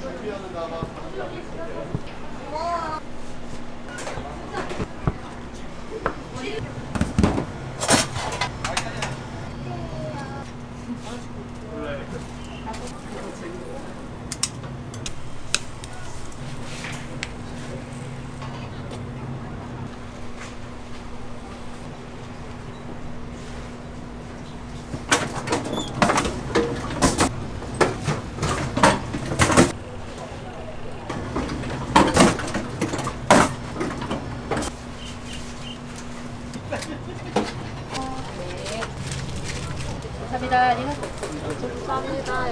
감사 합니다.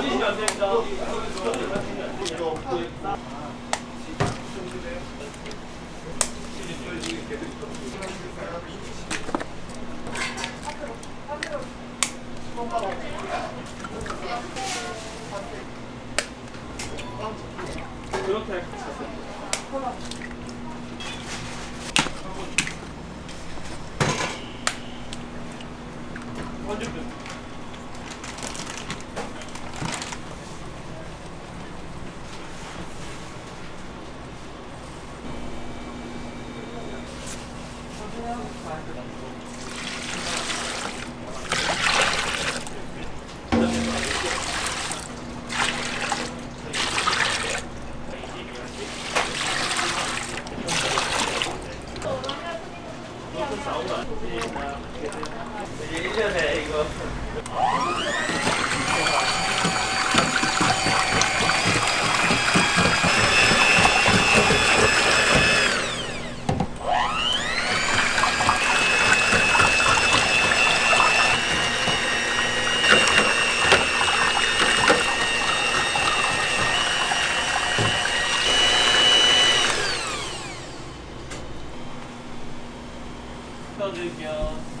니는 그렇게 예전 써드릴게요.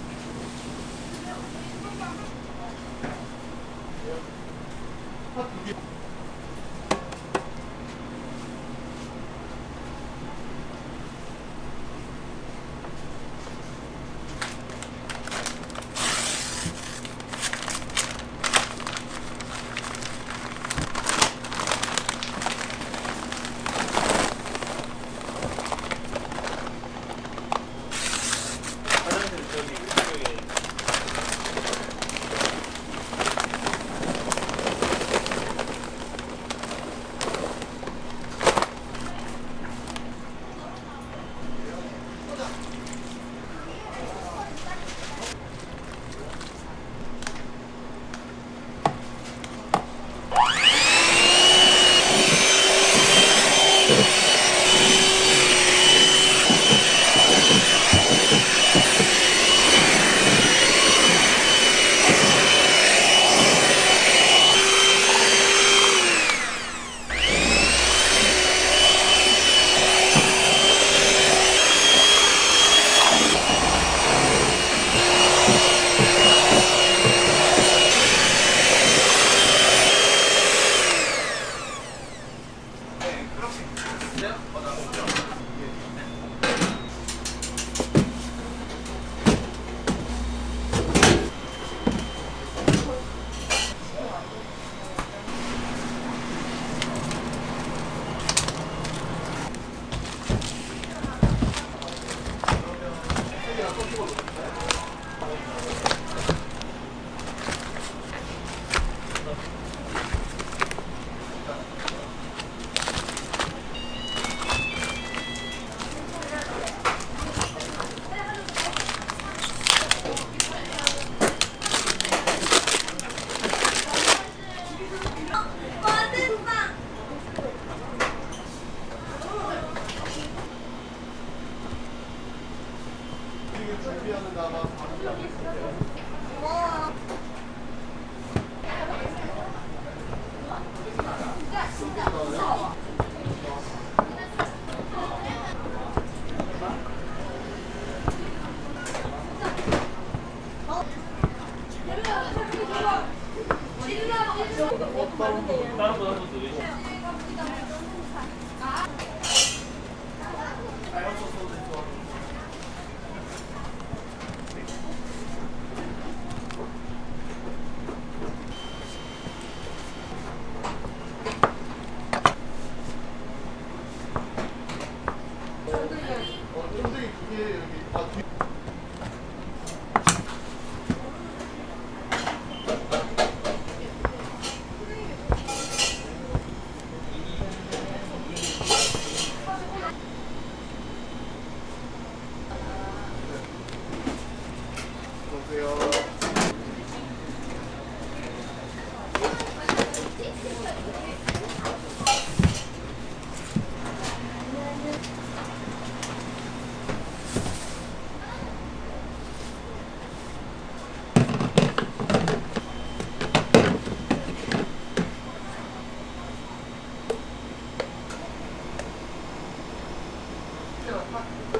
그렇죠.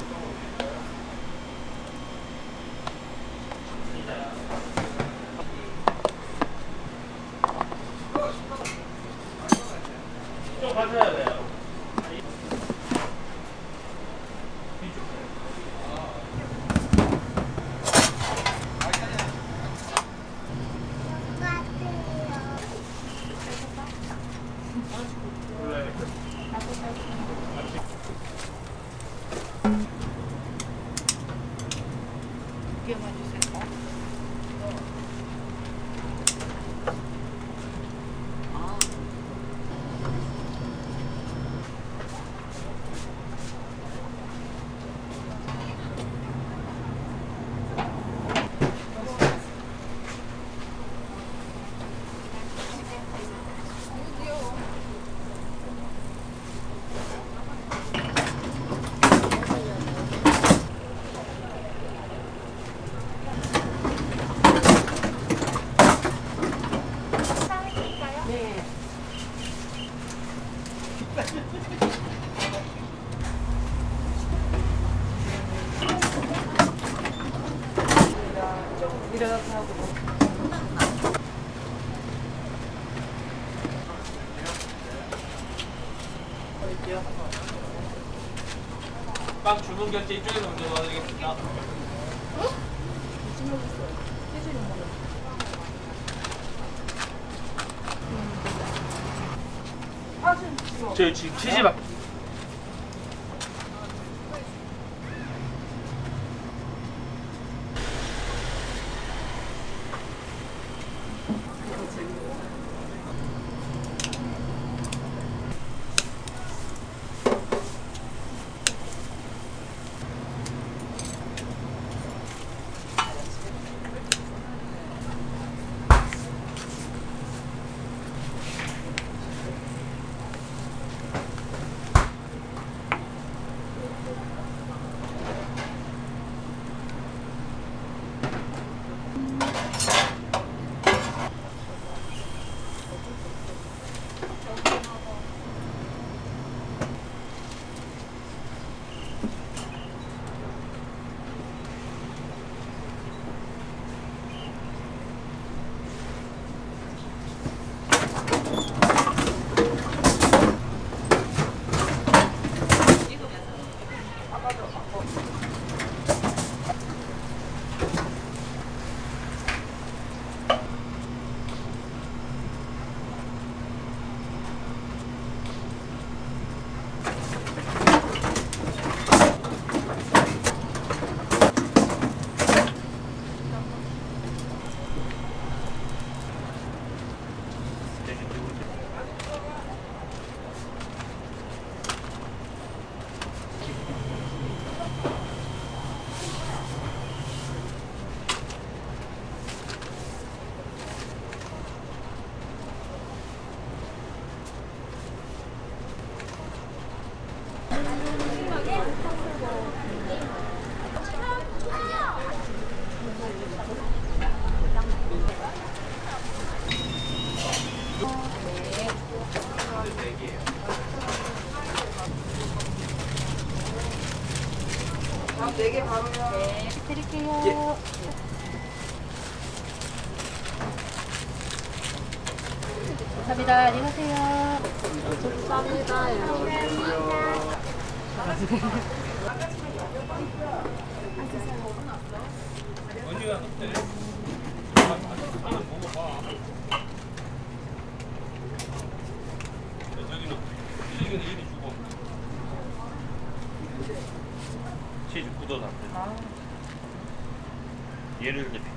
빵 주문 결제 이쪽에서 먼저 도와드리겠습니다. 저희 지금 치즈밥 네개 바로요. 네. 드릴게요. 감사합니다. 안녕하세요. 언니가 어때? 한번 먹어봐. 치즈 굳어놨대. 얘를 이제.